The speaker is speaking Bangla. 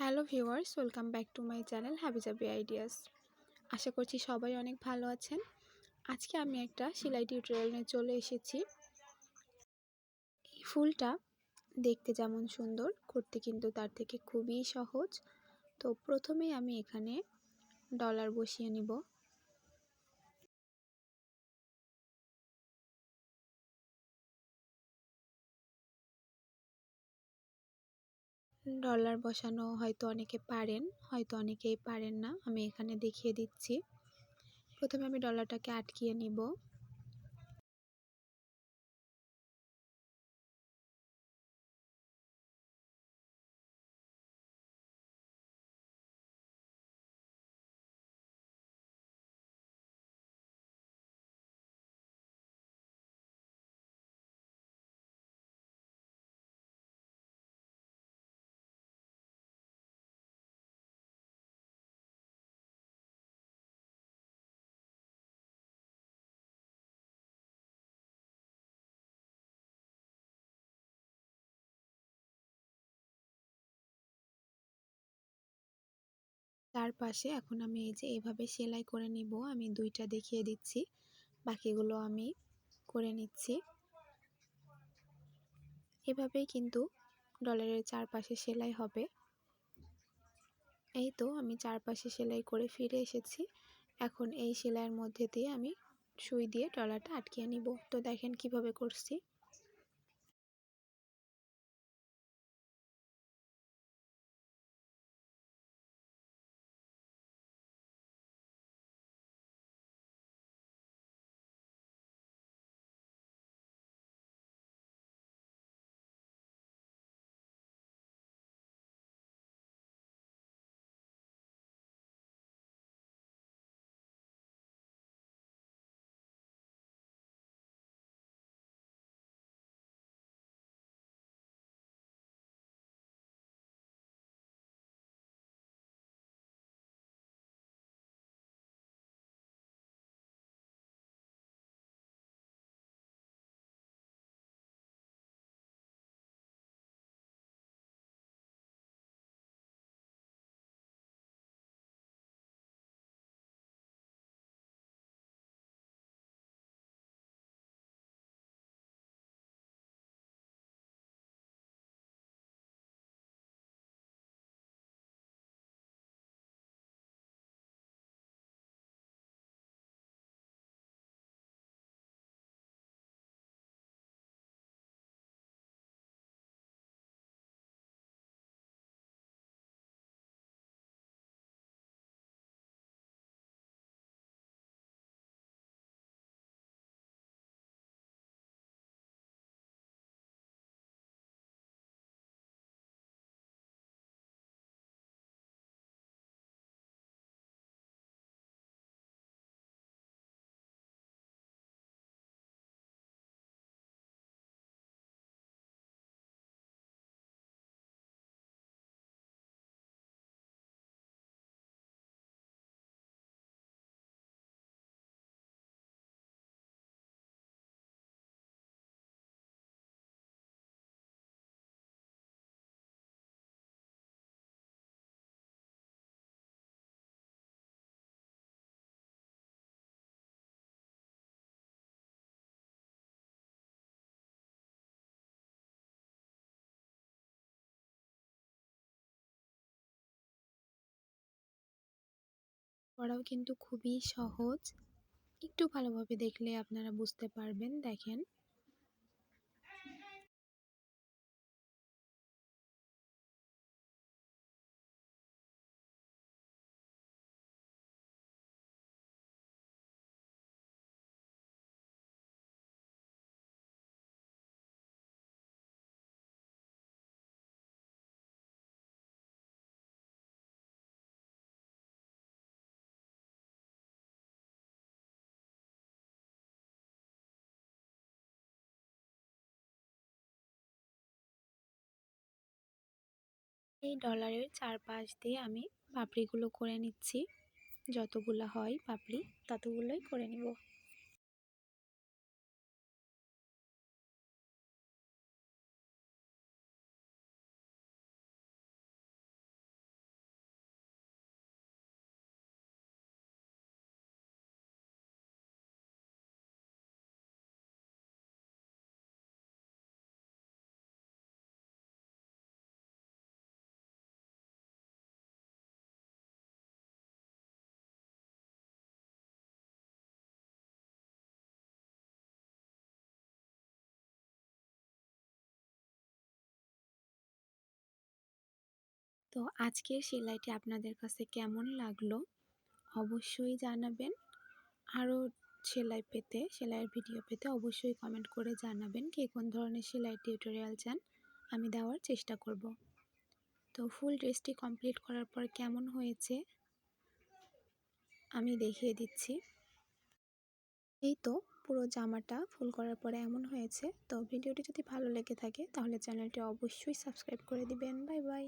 Hello viewers, welcome back to my channel Habijabi ideas. আশা করছি সবাই অনেক ভালো আছেন। আজকে আমি একটা সেলাই টিউটোরিয়াল নিয়ে চলে এসেছি। এই ফুলটা দেখতে যেমন সুন্দর, করতে কিন্তু তার থেকে খুবই সহজ। তো প্রথমেই আমি এখানে ডলার বসিয়ে নিব। ডলার বসানো হয়তো অনেকে পারেন, হয়তো অনেকেই পারেন না। আমি এখানে দেখিয়ে দিচ্ছি। প্রথমে আমি ডলারটাকে আটকিয়ে নিব। তার পাশে এখন আমি এই যে এভাবে সেলাই করে নিব, আমি দুইটা দেখিয়ে দিচ্ছি। বাকিগুলো আমি করে নিচ্ছি। এভাবেই কিন্তু ডলারের চারপাশে সেলাই হবে। এই তো আমি চারপাশে সেলাই করে ফিরে এসেছি। এখন এই সেলাইয়ের মধ্যে দিয়ে আমি সুই দিয়ে ডলারটা আটকিয়ে নিব। তো দেখেন কীভাবে করছি। করাও কিন্তু খুবই সহজ। একটু ভালোভাবে দেখলে আপনারা বুঝতে পারবেন দেখেন। এই ডলারের চারপাশ দিয়ে আমি পাপড়িগুলো করে নিচ্ছি। যতগুলো হয় পাপড়ি ততগুলোই করে নিব। তো আজকের সেলাইটি আপনাদের কাছে কেমন লাগল? অবশ্যই জানাবেন। আরও সেলাই পেতে, সেলাইয়ের ভিডিও পেতে অবশ্যই কমেন্ট করে জানাবেন কে কোন ধরনের সেলাই টিউটোরিয়াল চান। আমি দেওয়ার চেষ্টা করব। তো ফুল ড্রেসটি কমপ্লিট করার পর কেমন হয়েছে? আমি দেখিয়ে দিচ্ছি। এই তো পুরো জামাটা ফুল করার পরে এমন হয়েছে। তো ভিডিওটি যদি ভালো লেগে থাকে তাহলে চ্যানেলটি অবশ্যই সাবস্ক্রাইব করে দিবেন। Bye bye